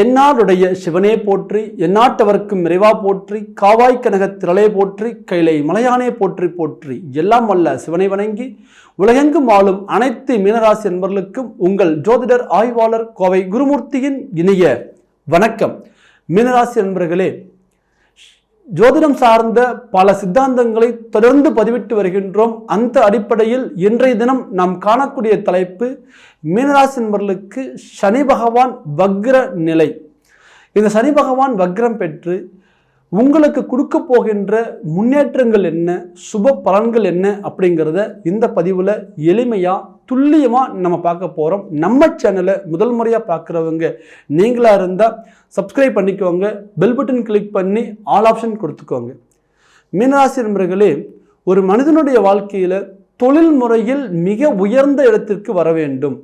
தென்னாடுடைய சிவனே போற்றி எந்நாட்டவர்க்கும் இறைவா போற்றி காவாய் கனக திரளே போற்றி கைலை மலையானே போற்றி போற்றி. எல்லாம் வல்ல சிவனை வணங்கி உலகெங்கும் ஆளும் அனைத்து மீனராசி என்பர்களுக்கும் உங்கள் ஜோதிடர் ஆய்வாளர் கோவை குருமூர்த்தியின் இனிய வணக்கம். மீனராசி நண்பர்களே ஜோதிடம் சார்ந்த பல சித்தாந்தங்களை தொடர்ந்து பதிவிட்டு வருகின்றோம். அந்த அடிப்படையில் இன்றைய தினம் நாம் காணக்கூடிய தலைப்பு மீனராசி என்பவர்களுக்கு சனி பகவான் வக்ர நிலை. இந்த சனி பகவான் வக்ரம் பெற்று உங்களுக்கு கொடுக்க போகின்ற முன்னேற்றங்கள் என்ன சுப பலன்கள் என்ன அப்படிங்கிறத இந்த பதிவில் எளிமையாக துல்லியமாக நம்ம பார்க்க போகிறோம் நம்ம சேனலை முதல் முறையாக பார்க்குறவங்க நீங்களாக இருந்தால் சப்ஸ்கிரைப் பண்ணிக்கோங்க. பெல் பட்டன் கிளிக் பண்ணி ஆல் ஆப்ஷன் கொடுத்துக்கோங்க. மீனராசி நண்பர்களே ஒரு மனிதனுடைய வாழ்க்கையில் தொழில் முறையில் மிக உயர்ந்த இடத்திற்கு வர வேண்டும்.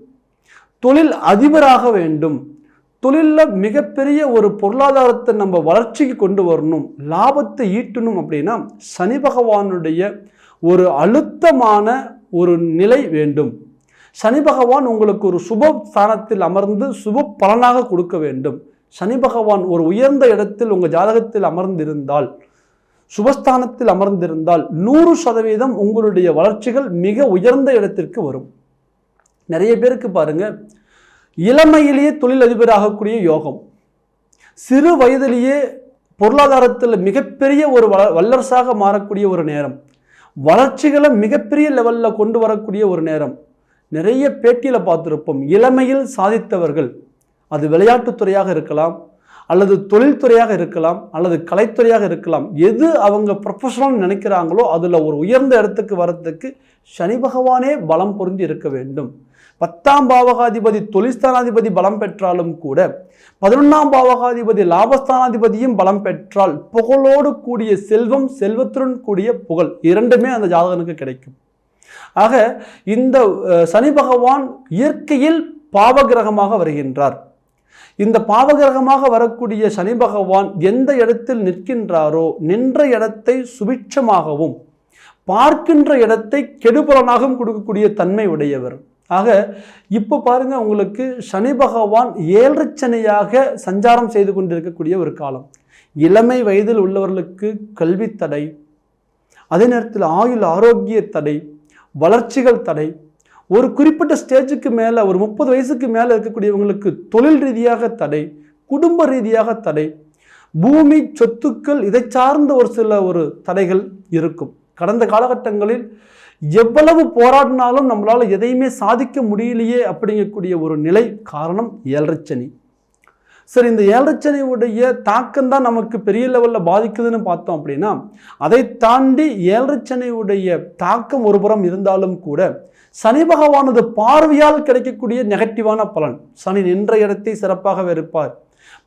தொழில் அதிபராக வேண்டும். தொழிலில் மிகப்பெரிய ஒரு பொருளாதாரத்தை நம்ம வளர்ச்சிக்கு கொண்டு வரணும் லாபத்தை ஈட்டணும் அப்படின்னா சனி பகவானுடைய ஒரு அழுத்தமான ஒரு நிலை வேண்டும். சனி பகவான் உங்களுக்கு ஒரு சுப ஸ்தானத்தில் அமர்ந்து சுப பலனாக கொடுக்க வேண்டும். சனி பகவான் ஒரு உயர்ந்த இடத்தில் உங்கள் ஜாதகத்தில் அமர்ந்திருந்தால் சுபஸ்தானத்தில் அமர்ந்திருந்தால் நூறு சதவீதம் உங்களுடைய வளர்ச்சிகள் மிக உயர்ந்த இடத்திற்கு வரும். நிறைய பேருக்கு பாருங்க இளமையிலேயே தொழிலதிபராகக்கூடிய யோகம். சிறு வயதிலேயே பொருளாதாரத்தில் மிகப்பெரிய ஒரு வள வல்லரசாக மாறக்கூடிய ஒரு நேரம். வளர்ச்சிகளை மிகப்பெரிய லெவலில் கொண்டு வரக்கூடிய ஒரு நேரம். நிறைய பேட்டியில் பார்த்துருப்போம். இளமையில் சாதித்தவர்கள். அது விளையாட்டுத்துறையாக இருக்கலாம் அல்லது தொழில்துறையாக இருக்கலாம் அல்லது கலைத்துறையாக இருக்கலாம். எது அவங்க ப்ரொஃபஷனல் நினைக்கிறாங்களோ அதில் ஒரு உயர்ந்த இடத்துக்கு வரத்துக்கு சனி பகவானே பலம் பொருந்தி இருக்க வேண்டும். பத்தாம் பாவகாதிபதி தொழில்ஸ்தானாதிபதி பலம் பெற்றாலும் கூட பதினொன்றாம் பாவகாதிபதி லாபஸ்தானாதிபதியும் பலம் பெற்றால் புகழோடு கூடிய செல்வம் செல்வத்துடன் கூடிய புகழ் இரண்டுமே அந்த ஜாதகனுக்கு கிடைக்கும். ஆக இந்த சனி பகவான் இயற்கையில் பாவகிரகமாக வருகின்றார். இந்த பாவகிரகமாக வரக்கூடிய சனி பகவான் எந்த இடத்தில் நிற்கின்றாரோ நின்ற இடத்தை சுபிட்சமாகவும் பார்க்கின்ற இடத்தை கெடுபலனாகவும் கொடுக்கக்கூடிய தன்மை உடையவர். ஆக இப்போ பாருங்க உங்களுக்கு சனி பகவான் ஏழரை சஞ்சாரம் செய்து கொண்டிருக்கக்கூடிய ஒரு காலம். இளமை வயதில் உள்ளவர்களுக்கு கல்வி தடை அதே நேரத்தில் ஆயுள் ஆரோக்கிய தடை வளர்ச்சிகள் தடை. ஒரு குறிப்பிட்ட ஸ்டேஜுக்கு மேலே ஒரு முப்பது வயசுக்கு மேலே இருக்கக்கூடியவங்களுக்கு தொழில் ரீதியாக தடை குடும்ப ரீதியாக தடை. பூமி சொத்துக்கள் இதை சார்ந்த ஒரு சில ஒரு தடைகள் இருக்கும். கடந்த காலகட்டங்களில் எவ்வளவு போராடினாலும் நம்மளால் எதையுமே சாதிக்க முடியலையே அப்படிங்கக்கூடிய ஒரு நிலை காரணம் ஏழரைச்சனி சரி இந்த ஏழரைச்சனியுடைய தாக்கம் தான் நமக்கு பெரிய லெவலில் பாதிக்குதுன்னு பார்த்தோம் அப்படின்னா அதை தாண்டி ஏழரைச்சனியுடைய தாக்கம் ஒரு புறம் இருந்தாலும் கூட சனி பகவானது பார்வையால் கிடைக்கக்கூடிய நெகட்டிவான பலன் சனி நின்ற இடத்தை சிறப்பாக வெறுப்பார்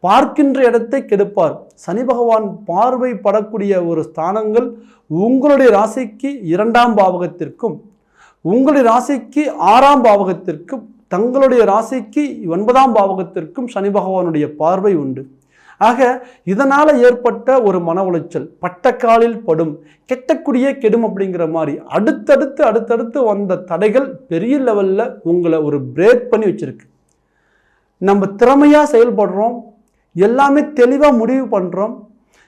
பார்க்கின்ற இடத்தை கெடுப்பார். சனி பகவான் பார்வை படக்கூடிய ஒரு ஸ்தானங்கள் உங்களுடைய ராசிக்கு இரண்டாம் பாவகத்திற்கும் உங்களுடைய ராசிக்கு ஆறாம் பாவகத்திற்கும் தங்களுடைய ராசிக்கு ஒன்பதாம் பாவகத்திற்கும் சனி பகவானுடைய பார்வை உண்டு. ஆக இதனால் ஏற்பட்ட ஒரு மன உளைச்சல் பட்டக்காலில் படும் கெட்டக்கூடிய கெடும் அப்படிங்கிற மாதிரி அடுத்தடுத்து அடுத்தடுத்து வந்த தடைகள் பெரிய லெவலில் உங்களை ஒரு பிரேக் பண்ணி வச்சிருக்கு. நம்ம திறமையாக செயல்படுறோம் எல்லாமே தெளிவாக முடிவு பண்ணுறோம்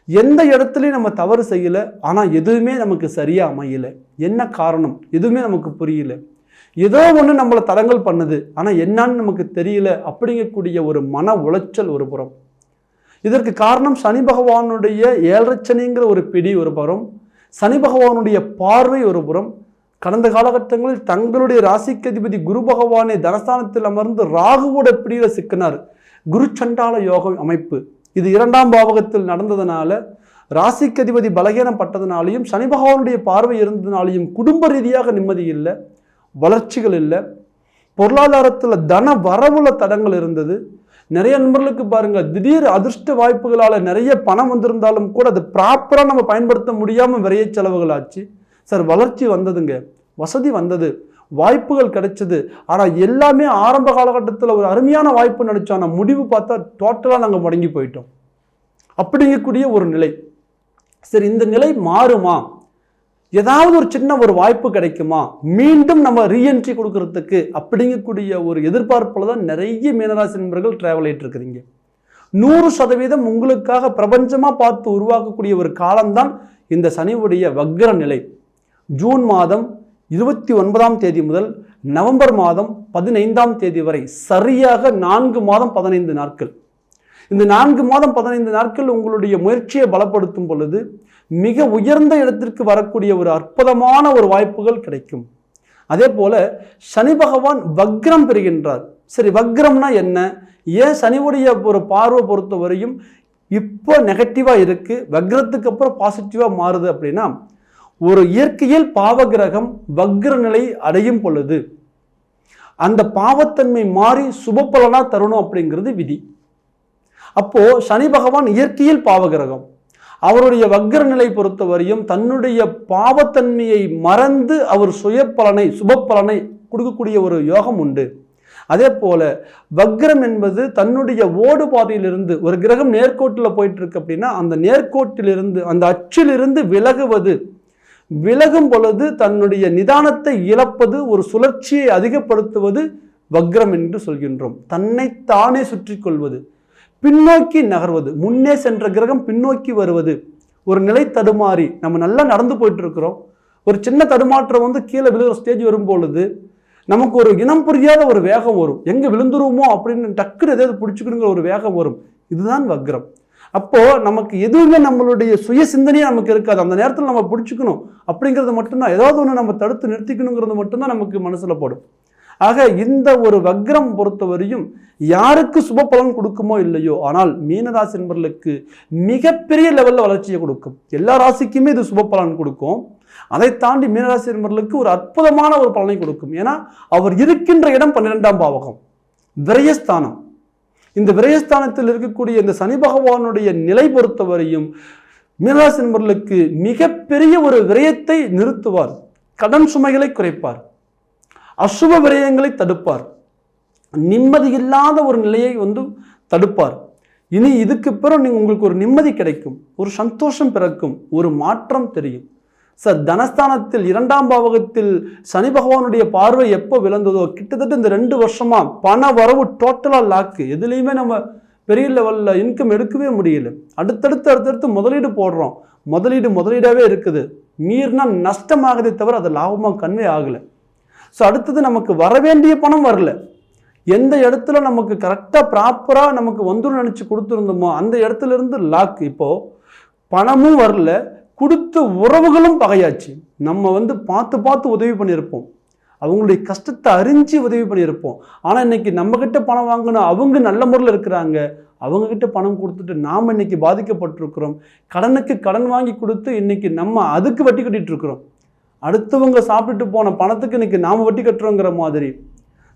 எந்த இடத்துலையும் நம்ம தவறு செய்யலை ஆனால் எதுவுமே நமக்கு சரியாக அமையலை. என்ன காரணம்? எதுவுமே நமக்கு புரியலை. ஏதோ ஒன்று நம்மளை தடங்கள் பண்ணுது. ஆனால் என்னன்னு நமக்கு தெரியல. அப்படிங்கக்கூடிய ஒரு மன உளைச்சல் ஒரு புறம். இதற்கு காரணம் சனி பகவானுடைய ஏழரச்சனிங்கிற ஒரு பிடி ஒரு புறம். சனி பகவானுடைய பார்வை ஒரு புறம். கடந்த காலகட்டங்களில் தங்களுடைய ராசிக்கு அதிபதி குரு பகவானை தனஸ்தானத்தில் அமர்ந்து ராகுவோட பிடியில் சிக்கினார். குரு சண்டால யோகம் அமைப்பு. இது இரண்டாம் பாவகத்தில் நடந்ததுனால ராசிக்கு அதிபதி பலகீனப்பட்டதுனாலையும் சனி பகவானுடைய பார்வை இருந்ததுனாலையும் குடும்ப ரீதியாக நிம்மதி இல்லை. வளர்ச்சிகள் இல்லை. பொருளாதாரத்தில் தன வரவுல தடங்கள் இருந்தது. நிறைய நண்பர்களுக்கு பாருங்கள் திடீர் அதிர்ஷ்ட வாய்ப்புகளால் நிறைய பணம் வந்திருந்தாலும் கூட அது ப்ராப்பராக நம்ம பயன்படுத்த முடியாமல் விரைய செலவுகள் ஆச்சு சார் வளர்ச்சி வந்ததுங்க. வசதி வந்தது. வாய்ப்புகள் கிடைச்சது. ஆனால் எல்லாமே ஆரம்ப காலகட்டத்தில் ஒரு அருமையான வாய்ப்பு நினச்சோம் ஆனால் முடிவு பார்த்தா டோட்டலாக நாங்கள் முடங்கி போயிட்டோம். அப்படிங்கக்கூடிய ஒரு நிலை. சரி இந்த நிலை மாறுமா? ஏதாவது ஒரு சின்ன ஒரு வாய்ப்பு கிடைக்குமா? மீண்டும் நம்ம ரீஎன்ட்ரி கொடுக்கறதுக்கு அப்படிங்கக்கூடிய ஒரு எதிர்பார்ப்பில் தான் நிறைய மீனராசி நண்பர்கள் ட்ராவல் ஆகிட்டு இருக்கிறீங்க. நூறு சதவீதம் உங்களுக்காக பிரபஞ்சமாக பார்த்து உருவாக்கக்கூடிய ஒரு காலம்தான் இந்த சனியுடைய வக்ர நிலை. ஜூன் மாதம் இருபத்தி ஒன்பதாம் தேதி முதல் நவம்பர் மாதம் பதினைந்தாம் தேதி வரை சரியாக நான்கு மாதம் பதினைந்து நாட்கள். இந்த நான்கு மாதம் பதினைந்து நாட்கள் உங்களுடைய முயற்சியை பலப்படுத்தும் பொழுது மிக உயர்ந்த இடத்திற்கு வரக்கூடிய ஒரு அற்புதமான ஒரு வாய்ப்புகள் கிடைக்கும். அதே போல சனி பகவான் வக்ரம் பெறுகின்றார். சரி வக்ரம்னா என்ன? ஏன் சனிவுடைய ஒரு பார்வை பொறுத்த வரையும் இப்போ நெகட்டிவாக இருக்குது வக்ரத்துக்கு அப்புறம் பாசிட்டிவாக மாறுது அப்படின்னா ஒரு இயற்கையில் பாவகிரகம் வக்ர நிலை அடையும் பொழுது அந்த பாவத்தன்மை மாறி சுபப்பலனாக தரணும் அப்படிங்கிறது விதி. அப்போது சனி பகவான் இயற்கையில் பாவகிரகம். அவருடைய வக்ர நிலை பொறுத்தவரையும் தன்னுடைய பாவத்தன்மையை மறந்து அவர் சுய பலனை சுப பலனை கொடுக்கக்கூடிய ஒரு யோகம் உண்டு. அதே போல வக்ரம் என்பது தன்னுடைய ஓடு பாதையிலிருந்து ஒரு கிரகம் நேர்கோட்டில் போயிட்டு இருக்கு அப்படின்னா அந்த நேர்கோட்டிலிருந்து அந்த அச்சிலிருந்து விலகுவது விலகும் பொழுது தன்னுடைய நிதானத்தை இழப்பது ஒரு சுழற்சியை அதிகப்படுத்துவது வக்ரம் என்று சொல்கின்றோம். தன்னைத்தானே சுற்றி கொள்வது பின்னோக்கி நகர்வது முன்னே சென்ற கிரகம் பின்னோக்கி வருவது. ஒரு நிலை தடுமாறி நம்ம நல்லா நடந்து போயிட்டு இருக்கிறோம் ஒரு சின்ன தடுமாற்றம் வந்து கீழே விழுகிற ஸ்டேஜ் வரும் பொழுது நமக்கு ஒரு இனம் புரியாத ஒரு வேகம் வரும். எங்கே விழுந்துருவோமோ அப்படின்னு டக்குன்னு எதாவது பிடிச்சிக்கணுங்கிற ஒரு வேகம் வரும். இதுதான் வக்ரம். அப்போது நமக்கு எதுவுமே நம்மளுடைய சுய சிந்தனையே நமக்கு இருக்காது. அந்த நேரத்தில் நம்ம பிடிச்சிக்கணும் அப்படிங்கிறது மட்டும்தான். ஏதாவது ஒன்று நம்ம தடுத்து நிறுத்திக்கணுங்கிறது மட்டும்தான் நமக்கு மனசில் போடும். ஆக இந்த ஒரு வக்ரம் பொறுத்தவரையும் யாருக்கு சுப பலன் கொடுக்குமோ இல்லையோ ஆனால் மீனராசி நண்பர்களுக்கு மிகப்பெரிய லெவலில் வளர்ச்சியை கொடுக்கும். எல்லா ராசிக்குமே இது சுப பலன் கொடுக்கும். அதை தாண்டி மீனராசி நண்பர்களுக்கு ஒரு அற்புதமான ஒரு பலனை கொடுக்கும். ஏன்னா அவர் இருக்கின்ற இடம் பன்னிரெண்டாம் பாவகம் விரயஸ்தானம். இந்த விரயஸ்தானத்தில் இருக்கக்கூடிய இந்த சனி பகவானுடைய நிலை பொறுத்தவரையும் மீனராசி நண்பர்களுக்கு மிகப்பெரிய ஒரு விரயத்தை நிறுத்துவார். கடன் சுமைகளை குறைப்பார். அசுப விரயங்களை தடுப்பார். நிம்மதியில்லாத ஒரு நிலையை வந்து தடுப்பார். இனி இதுக்கு பிறகு நீங்கள் உங்களுக்கு ஒரு நிம்மதி கிடைக்கும் ஒரு சந்தோஷம் பிறக்கும் ஒரு மாற்றம் தெரியும். சார் தனஸ்தானத்தில் இரண்டாம் பாவகத்தில் சனி பகவானுடைய பார்வை எப்போ விழுந்ததோ கிட்டத்தட்ட இந்த ரெண்டு வருஷமாக பண வரவு டோட்டலாக லாக்கு எதுலேயுமே நம்ம பெரிய லெவலில் இன்கம் எடுக்கவே முடியல. அடுத்தடுத்து அடுத்தடுத்து முதலீடு போடுறோம். முதலீடு முதலீடாகவே இருக்குது. மீறினா நஷ்டமாகதே தவிர அது லாபமாக கன்வே ஆகலை. ஸோ அடுத்தது நமக்கு வர வேண்டிய பணம் வரல. எந்த இடத்துல நமக்கு கரெக்டாக ப்ராப்பராக நமக்கு வந்துடும் நினச்சி கொடுத்துருந்தோமோ அந்த இடத்துல இருந்து லாக் இப்போது பணமும் வரல கொடுத்த உறவுகளும் பகையாச்சு. நம்ம வந்து பார்த்து பார்த்து உதவி பண்ணியிருப்போம். அவங்களுடைய கஷ்டத்தை அறிஞ்சு உதவி பண்ணியிருப்போம். ஆனால் இன்னைக்கு நம்மக்கிட்ட பணம் வாங்கினா அவங்க நல்ல முறையில் இருக்கிறாங்க. அவங்கக்கிட்ட பணம் கொடுத்துட்டு நாம் இன்னைக்கு பாதிக்கப்பட்டிருக்கிறோம். கடனுக்கு கடன் வாங்கி கொடுத்து இன்றைக்கி நம்ம அதுக்கு வட்டி கட்டிகிட்டு இருக்கிறோம். அடுத்தவங்க சாப்பிட்டுட்டு போன பணத்துக்கு இன்னைக்கு நாம் வட்டி கட்டுறோங்கிற மாதிரி.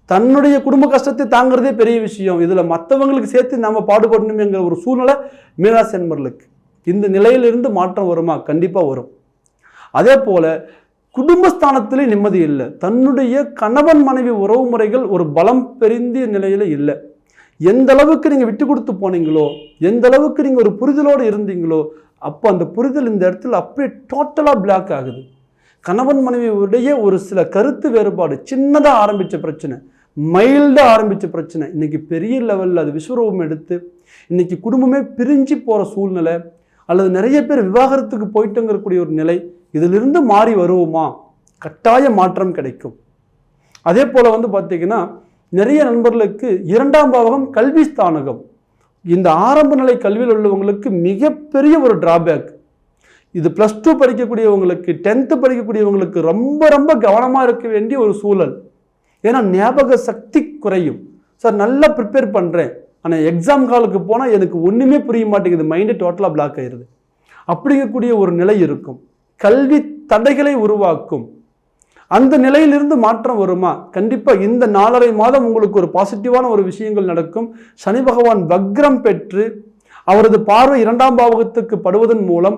தன்னுடைய குடும்ப கஷ்டத்தை தாங்கிறதே பெரிய விஷயம். இதில் மற்றவங்களுக்கு சேர்த்து நம்ம பாடுபடணுமேங்கிற ஒரு சூழ்நிலை மீராசி என்பர்களுக்கு இந்த நிலையிலிருந்து மாற்றம் வருமா? கண்டிப்பாக வரும். அதே போல் குடும்பஸ்தானத்திலே நிம்மதி இல்லை. தன்னுடைய கணவன் மனைவி உறவு முறைகள் ஒரு பலம் பெருந்திய நிலையில் இல்லை. எந்த அளவுக்கு நீங்கள் விட்டு கொடுத்து போனீங்களோ எந்த அளவுக்கு நீங்கள் ஒரு புரிதலோடு இருந்தீங்களோ அப்போ அந்த புரிதல் இந்த இடத்துல அப்படியே டோட்டலாக பிளாக் ஆகுது. கணவன் மனைவியுடைய ஒரு சில கருத்து வேறுபாடு சின்னதாக ஆரம்பித்த பிரச்சனை மைல்டாக ஆரம்பித்த பிரச்சனை. இன்னைக்கு பெரிய லெவலில் அது விஸ்வரூபம் எடுத்து இன்றைக்கி குடும்பமே பிரிஞ்சு போகிற சூழ்நிலை அல்லது நிறைய பேர் விவாகரத்துக்கு போயிட்டுங்கிறக்கூடிய ஒரு நிலை இதிலிருந்து மாறி வருவோமா? கட்டாய மாற்றம் கிடைக்கும். அதே போல் வந்து பார்த்தீங்கன்னா நிறைய நண்பர்களுக்கு இரண்டாம் பாவகம் கல்வி ஸ்தானகம். இந்த ஆரம்ப நிலை கல்வியில் உள்ளவங்களுக்கு மிகப்பெரிய ஒரு டிராபேக் இது ப்ளஸ் டூ படிக்கக்கூடியவங்களுக்கு டென்த்து படிக்கக்கூடியவங்களுக்கு ரொம்ப ரொம்ப கவனமாக இருக்க வேண்டிய ஒரு சூழல். ஏன்னா ஞாபக சக்தி குறையும். சார் நல்லா ப்ரிப்பேர் பண்ணுறேன் ஆனால் எக்ஸாம் காலுக்கு போனால் எனக்கு ஒன்றுமே புரிய மாட்டேங்குது. மைண்டு டோட்டலாக பிளாக் ஆயிடுது அப்படிங்கக்கூடிய ஒரு நிலை இருக்கும். கல்வி தடைகளை உருவாக்கும். அந்த நிலையிலிருந்து மாற்றம் வருமா? கண்டிப்பாக இந்த நாலரை மாதம் உங்களுக்கு ஒரு பாசிட்டிவான ஒரு விஷயங்கள் நடக்கும். சனி பகவான் வக்ரம் பெற்று அவரது பார்வை இரண்டாம் பாவகத்துக்கு படுவதன் மூலம்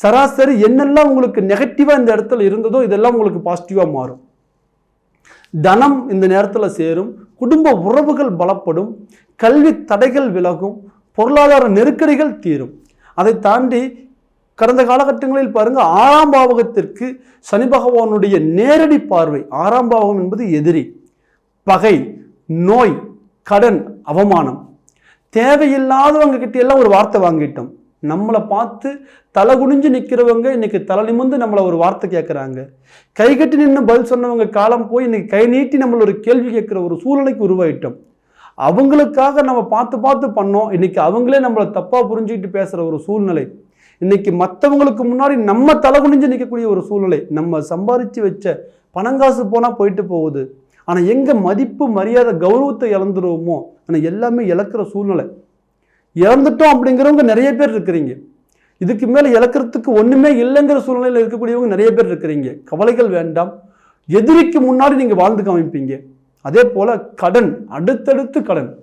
சராசரி என்னெல்லாம் உங்களுக்கு நெகட்டிவாக இந்த இடத்துல இருந்ததோ இதெல்லாம் உங்களுக்கு பாசிட்டிவாக மாறும். தனம் இந்த நேரத்தில் சேரும் குடும்ப உறவுகள் பலப்படும் கல்வி தடைகள் விலகும் பொருளாதார நெருக்கடிகள் தீரும். அதை தாண்டி கடந்த காலகட்டங்களில் பாருங்கள் ஆறாம் பாவகத்திற்கு சனி பகவானுடைய நேரடி பார்வை ஆறாம் பாவகம் என்பது எதிரி பகை நோய் கடன் அவமானம். தேவையில்லாதவங்க கிட்ட எல்லாம் ஒரு வார்த்தை வாங்கிட்டோம். நம்மளை பார்த்து தலை குனிஞ்சு நிற்கிறவங்க இன்னைக்கு தலை நிமிந்து நம்மளை ஒரு வார்த்தை கேட்குறாங்க கை கட்டி நின்று பதில் சொன்னவங்க காலம் போய் இன்னைக்கு கை நீட்டி நம்மளை ஒரு கேள்வி கேட்குற ஒரு சூழ்நிலைக்கு உருவாயிட்டோம். அவங்களுக்காக நம்ம பார்த்து பார்த்து பண்ணோம். இன்னைக்கு அவங்களே நம்மளை தப்பாக புரிஞ்சுக்கிட்டு பேசுகிற ஒரு சூழ்நிலை. இன்னைக்கு மற்றவங்களுக்கு முன்னாடி நம்ம தலை குனிஞ்சு நிற்கக்கூடிய ஒரு சூழ்நிலை. நம்ம சம்பாரித்து வச்ச பணங்காசு போனால் போயிட்டு போகுது. ஆனால் எங்கே மதிப்பு மரியாதை கௌரவத்தை இழந்துருவோமோ? ஆனால் எல்லாமே இழக்கிற சூழ்நிலை. இறந்துட்டோம் அப்படிங்கிறவங்க நிறைய பேர் இருக்கிறீங்க. இதுக்கு மேலே இழக்கிறதுக்கு ஒன்றுமே இல்லைங்கிற சூழ்நிலையில் இருக்கக்கூடியவங்க நிறைய பேர் இருக்கிறீங்க. கவலைகள் வேண்டாம். எதிரிக்கு முன்னாடி நீங்கள் வாழ்ந்து காமிப்பீங்க. அதே போல் கடன் அடுத்தடுத்து கடன்.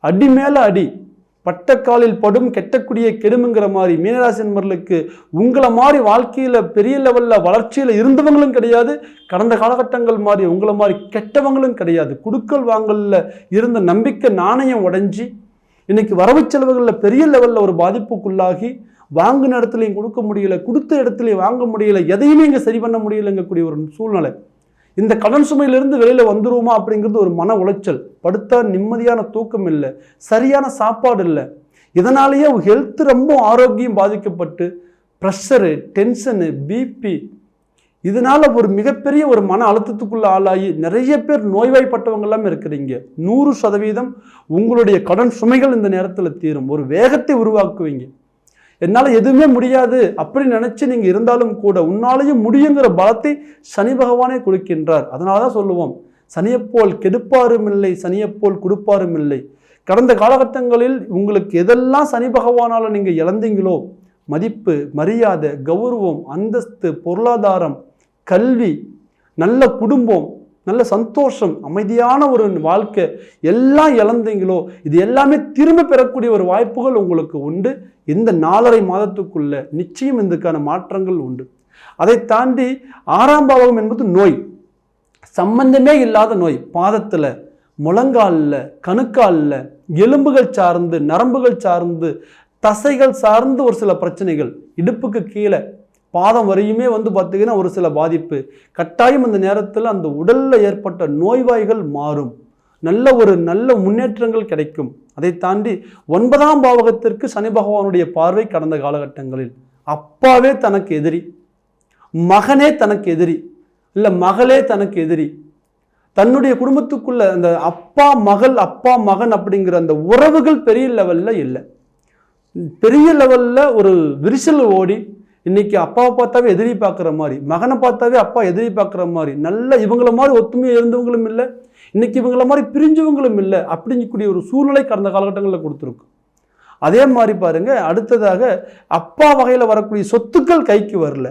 அடி மேலே அடி. பட்டக்காலில் படும் கெட்டக்கூடிய கெடுமுங்கிற மாதிரி மீனராசி நண்பர்களுக்கு உங்களை மாதிரி வாழ்க்கையில் பெரிய லெவலில் வளர்ச்சியில் இருந்தவங்களும் கிடையாது. கடந்த காலகட்டங்கள் மாதிரி உங்களை மாதிரி கெட்டவங்களும் கிடையாது. குடுக்கல் வாங்கலில் இருந்த நம்பிக்கை நாணயம் உடைஞ்சி இன்னைக்கு வரவு செலவுகளில் பெரிய லெவலில் ஒரு பாதிப்புக்குள்ளாகி வாங்கின இடத்துலையும் கொடுக்க முடியல கொடுத்த இடத்துலையும் வாங்க முடியல எதையுமே இங்கே சரி பண்ண முடியலங்கக்கூடிய ஒரு சூழ்நிலை. இந்த கடன் சுமையிலிருந்து வெளியில் வந்துருவோமா அப்படிங்கிறது ஒரு மன உளைச்சல். படுத்தா நிம்மதியான தூக்கம் இல்லை சரியான சாப்பாடு இல்லை. இதனாலேயே ஹெல்த் ரொம்ப ஆரோக்கியம் பாதிக்கப்பட்டு ப்ரெஷரு டென்ஷனு பிபி இதனால் ஒரு மிகப்பெரிய ஒரு மன அழுத்தத்துக்குள்ள ஆளாகி நிறைய பேர் நோய்வாய்ப்பட்டவங்க எல்லாமே இருக்கிறீங்க. நூறு சதவீதம் உங்களுடைய கடன் சுமைகள் இந்த நேரத்தில் தீரும். ஒரு வேகத்தை உருவாக்குவீங்க. என்னால் எதுவுமே முடியாது அப்படி நினச்சி நீங்கள் இருந்தாலும் கூட உன்னாலையும் முடியுங்கிற பலத்தை சனி பகவானே கொடுக்கின்றார். அதனால தான் சொல்லுவோம். சனியப்போல் கெடுப்பாரும் இல்லை சனியப்போல் கொடுப்பாரும் இல்லை. கடந்த காலகட்டங்களில் உங்களுக்கு எதெல்லாம் சனி பகவானால் நீங்கள் இழந்தீங்களோ மதிப்பு மரியாதை கௌரவம் அந்தஸ்து பொருளாதாரம் கல்வி நல்ல குடும்பம் நல்ல சந்தோஷம் அமைதியான ஒரு வாழ்க்கை எல்லாம் இழந்தீங்களோ இது எல்லாமே திரும்ப பெறக்கூடிய ஒரு வாய்ப்புகள் உங்களுக்கு உண்டு. இந்த நாலரை மாதத்துக்குள்ள நிச்சயம் இதுக்கான மாற்றங்கள் உண்டு. அதை தாண்டி ஆறாம் பாவகம் என்பது நோய். சம்பந்தமே இல்லாத நோய். பாதத்தில் முழங்காலில் கணுக்காலில் எலும்புகள் சார்ந்து நரம்புகள் சார்ந்து தசைகள் சார்ந்து ஒரு சில பிரச்சனைகள் இடுப்புக்கு கீழே பாதம் வரையுமே வந்து பார்த்திங்கன்னா ஒரு சில பாதிப்பு. கட்டாயம் அந்த நேரத்தில் அந்த உடலில் ஏற்பட்ட நோய்வாய்கள் மாறும். நல்ல ஒரு நல்ல முன்னேற்றங்கள் கிடைக்கும். அதை தாண்டி ஒன்பதாம் பாவகத்திற்கு சனி பகவானுடைய பார்வை கடந்த காலகட்டங்களில். அப்பாவே தனக்கு எதிரி. மகனே தனக்கு எதிரி. இல்லை மகளே தனக்கு எதிரி. தன்னுடைய குடும்பத்துக்குள்ள அந்த அப்பா மகள் அப்பா மகன் அப்படிங்கிற அந்த உறவுகள் பெரிய லெவலில் இல்லை. பெரிய லெவலில் ஒரு விரிசல் ஓடி இன்னைக்கு அப்பாவை பார்த்தாவே எதிரி பார்க்குற மாதிரி மகனை பார்த்தாவே அப்பா எதிரி பார்க்குற மாதிரி நல்ல இவங்கள மாதிரி ஒத்துமையாக இருந்தவங்களும் இல்லை இன்னைக்கு இவங்கள மாதிரி பிரிஞ்சவங்களும் இல்லை அப்படிங்கக்கூடிய ஒரு சூழ்நிலை கடந்த காலகட்டங்களில் கொடுத்துருக்கும் அதே மாதிரி பாருங்க அடுத்ததாக அப்பா வகையில் வரக்கூடிய சொத்துக்கள் கைக்கு வரல.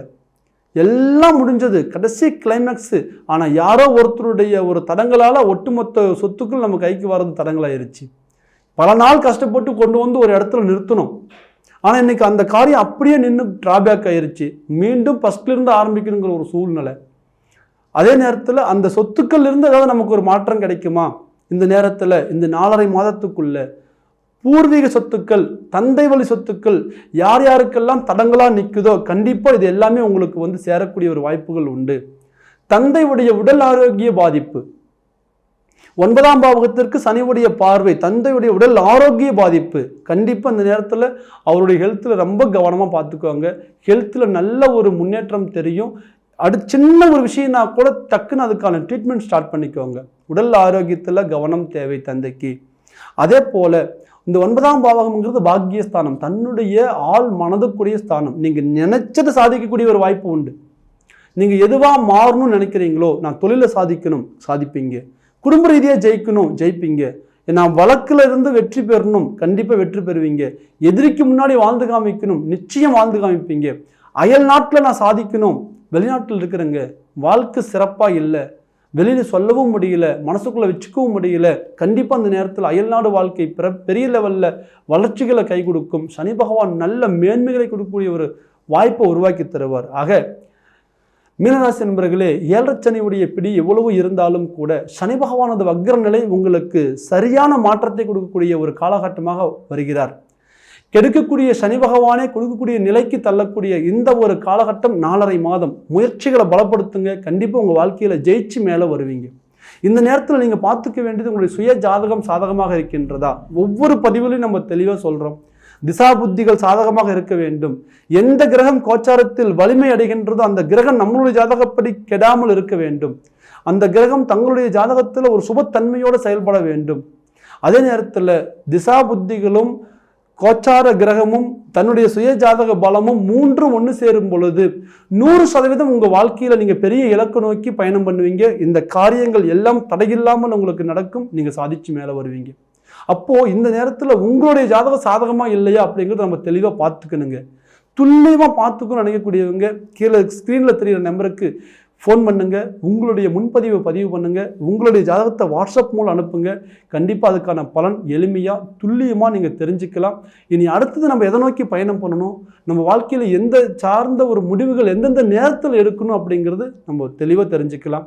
எல்லாம் முடிஞ்சது கடைசி கிளைமேக்ஸு ஆனால் யாரோ ஒருத்தருடைய ஒரு தடங்களால் ஒட்டுமொத்த சொத்துக்கள் நம்ம கைக்கு வர்றது தடங்களாயிருச்சு. பல நாள் கஷ்டப்பட்டு கொண்டு வந்து ஒரு இடத்துல நிறுத்தணும். ஆனால் இன்னைக்கு அந்த காரியம் அப்படியே நின்று டிராபேக் ஆயிருச்சு. மீண்டும் ஃபஸ்ட்லேருந்து ஆரம்பிக்கணுங்கிற ஒரு சூழ்நிலை. அதே நேரத்தில் அந்த சொத்துக்கள் இருந்து ஏதாவது நமக்கு ஒரு மாற்றம் கிடைக்குமா? இந்த நேரத்தில் இந்த நாலரை மாதத்துக்குள்ளே பூர்வீக சொத்துக்கள் தந்தை வழி சொத்துக்கள் யார் யாருக்கெல்லாம் தடங்களாக நிற்குதோ கண்டிப்பாக இது எல்லாமே உங்களுக்கு வந்து சேரக்கூடிய ஒரு வாய்ப்புகள் உண்டு. தந்தையுடைய உடல் ஆரோக்கிய பாதிப்பு. ஒன்பதாம் பாவகத்திற்கு சனியுடைய பார்வை தந்தையுடைய உடல் ஆரோக்கிய பாதிப்பு. கண்டிப்பாக அந்த நேரத்தில் அவருடைய ஹெல்த்தில் ரொம்ப கவனமாக பார்த்துக்குவாங்க ஹெல்த்தில் நல்ல ஒரு முன்னேற்றம் தெரியும். அடு சின்ன ஒரு விஷயம்னா கூட டக்குன்னு அதுக்கான ட்ரீட்மெண்ட் ஸ்டார்ட் பண்ணிக்கோங்க. உடல் ஆரோக்கியத்தில் கவனம் தேவை தந்தைக்கு. அதே போல் இந்த ஒன்பதாம் பாவகம்ங்கிறது பாக்கியஸ்தானம். தன்னுடைய ஆள் மனதுக்குரிய ஸ்தானம். நீங்கள் நினைச்சதை சாதிக்கக்கூடிய ஒரு வாய்ப்பு உண்டு. நீங்கள் எதுவாக மாறணும்னு நினைக்கிறீங்களோ நான் தொழிலை சாதிக்கணும் சாதிப்பீங்க. குடும்ப ரீதியாக ஜெயிக்கணும் ஜெயிப்பீங்க. நான் வழக்கில் இருந்து வெற்றி பெறணும் கண்டிப்பாக வெற்றி பெறுவீங்க. எதிரிக்கு முன்னாடி வாழ்ந்து காமிக்கணும் நிச்சயம் வாழ்ந்து காமிப்பீங்க. அயல் நாட்டில் நான் சாதிக்கணும். வெளிநாட்டில் இருக்கிறேங்க. வாழ்க்கை சிறப்பாக இல்லை. வெளியில் சொல்லவும் முடியல மனசுக்குள்ளே வச்சுக்கவும் முடியல. கண்டிப்பாக அந்த நேரத்தில் அயல்நாடு வாழ்க்கை பிற பெரிய லெவலில் வளர்ச்சிகளை கை கொடுக்கும். சனி பகவான் நல்ல மேன்மைகளை கொடுக்கக்கூடிய ஒரு வாய்ப்பை உருவாக்கி தருவார். ஆக மீனராசி நண்பர்களே ஏழரை சனியுடைய பிடி எவ்வளவு இருந்தாலும் கூட சனி பகவானது வக்ர நிலை உங்களுக்கு சரியான மாற்றத்தை கொடுக்கக்கூடிய ஒரு காலகட்டமாக வருகிறார். கெடுக்கக்கூடிய சனி பகவானே கொடுக்கக்கூடிய நிலைக்கு தள்ளக்கூடிய இந்த ஒரு காலகட்டம் நாலரை மாதம். முயற்சிகளை பலப்படுத்துங்க கண்டிப்பாக உங்கள் வாழ்க்கையில் ஜெயிச்சு மேலே வருவீங்க. இந்த நேரத்தில் நீங்கள் பார்த்துக்க வேண்டியது உங்களுடைய சுய ஜாதகம் சாதகமாக இருக்கின்றதா? ஒவ்வொரு பதிவுலையும் நம்ம தெளிவாக சொல்கிறோம் திசா புத்திகள் சாதகமாக இருக்க வேண்டும். எந்த கிரகம் கோச்சாரத்தில் வலிமை அடைகின்றதோ அந்த கிரகம் நம்மளுடைய ஜாதகப்படி கெடாமல் இருக்க வேண்டும். அந்த கிரகம் தங்களுடைய ஜாதகத்தில் ஒரு சுபத்தன்மையோடு செயல்பட வேண்டும். அதே நேரத்தில் திசா புத்திகளும் கோச்சார கிரகமும் தன்னுடைய சுய ஜாதக பலமும் மூன்றும் ஒன்று சேரும் பொழுது நூறு சதவீதம் உங்கள் வாழ்க்கையில் நீங்கள் பெரிய இலக்கு நோக்கி பயணம் பண்ணுவீங்க. இந்த காரியங்கள் எல்லாம் தடையில்லாமல் உங்களுக்கு நடக்கும். நீங்கள் சாதிச்சு மேலே வருவீங்க. அப்போது இந்த நேரத்தில் உங்களுடைய ஜாதகம் சாதகமாக இல்லையா அப்படிங்கிறத நம்ம தெளிவாக பார்த்துக்கணுங்க. துல்லியமாக பார்த்துக்கணும்னு நினைக்கக்கூடியவங்க கீழே ஸ்க்ரீனில் தெரிகிற நம்பருக்கு ஃபோன் பண்ணுங்கள் உங்களுடைய முன்பதிவை பதிவு பண்ணுங்கள் உங்களுடைய ஜாதகத்தை வாட்ஸ்அப் மூலம் அனுப்புங்க. கண்டிப்பாக அதுக்கான பலன் எளிமையாக துல்லியமாக நீங்கள் தெரிஞ்சுக்கலாம். இனி அடுத்தது நம்ம எதை நோக்கி பயணம் பண்ணணும்? நம்ம வாழ்க்கையில் எந்த சார்ந்த ஒரு முடிவுகள் எந்தெந்த நேரத்தில் எடுக்கணும் அப்படிங்கிறது நம்ம தெளிவாக தெரிஞ்சுக்கலாம்.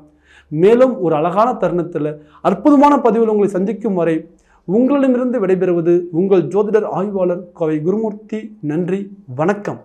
மேலும் ஒரு அழகான தருணத்தில் அற்புதமான பதிவில் உங்களை சந்திக்கும் வரை உங்களிடமிருந்து விடைபெறுவது உங்கள் ஜோதிடர் ஆய்வாளர் கோவை குருமூர்த்தி. நன்றி வணக்கம்.